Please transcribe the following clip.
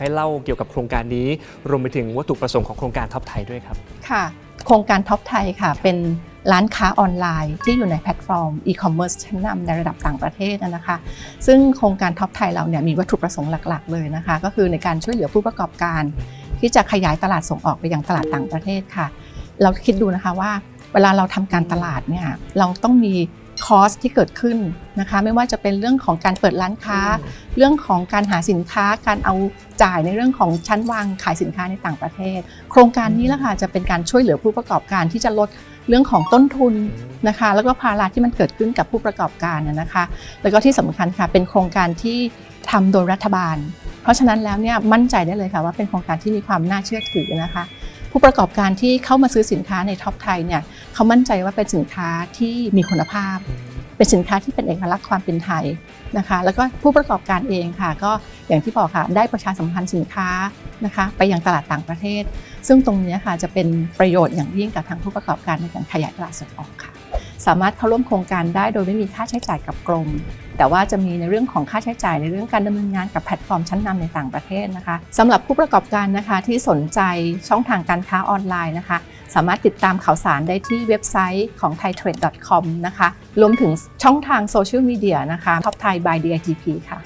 ให้เล่าเกี่ยวกับโครงการนี้ รวมไปถึงวัตถุประสงค์ของโครงการท็อปไทยด้วยครับค่ะ โครงการท็อปไทยค่ะ เป็นร้านค้าออนไลน์ที่อยู่ในแพลตฟอร์มอีคอมเมิร์ซชั้นนำในระดับต่างประเทศนะคะ ซึ่งโครงการท็อปไทยเราเนี่ยมีวัตถุประสงค์หลักๆ เลยนะคะ ก็คือในการช่วยเหลือผู้ประกอบการ ที่จะขยายตลาดส่งออกไปยังตลาดต่างประเทศค่ะ เราคิดดูนะคะว่า เวลาเราทำการตลาดเนี่ยเราต้องมีคอสที่เกิดขึ้นนะคะไม่ว่าจะเป็นเรื่องของการเปิดร้านค้า เรื่องของการหาสินค้าการเอาจ่ายในเรื่องของชั้นวางขายสินค้าในต่างประเทศ โครงการนี้แหละค่ะจะเป็นการช่วยเหลือผู้ประกอบการที่จะลดเรื่องของต้นทุนนะคะ แล้วก็ภาระที่มันเกิดขึ้นกับผู้ประกอบการนะนะคะ แล้วก็ที่สำคัญค่ะเป็นโครงการที่ทำโดยรัฐบาล เพราะฉะนั้นแล้วเนี่ยมั่นใจได้เลยค่ะว่าเป็นโครงการที่มีความน่าเชื่อถือนะคะ ผู้ประกอบการที่เข้ามาซื้อสินค้าในท็อปไทยเนี่ยเขามั่นใจว่าเป็นสินค้าที่มีคุณภาพ เป็นสินค้าที่เป็นเอกลักษณ์ความเป็นไทยนะคะ แล้วก็ผู้ประกอบการเองค่ะ ก็อย่างที่บอกค่ะได้ประชาสัมพันธ์สินค้านะคะ ไปยังตลาดต่างประเทศ ซึ่งตรงเนี้ยค่ะจะเป็นประโยชน์อย่างยิ่งกับทางผู้ประกอบการในการขยายตลาดส่งออกค่ะ สามารถเข้าร่วมโครงการได้โดยไม่มีค่าใช้จ่ายกับกรม แต่ว่าจะมีในเรื่องของค่าใช้จ่ายในเรื่องการดำเนินงานกับแพลตฟอร์มชั้นนำในต่างประเทศนะคะสำหรับผู้ประกอบการนะคะที่สนใจช่องทางการค้าออนไลน์นะคะ สามารถติดตามข่าวสารได้ที่เว็บไซต์ของ thaitrade.com นะคะรวมถึงช่องทางโซเชียลมีเดียนะคะ Top Thai by DITP ค่ะ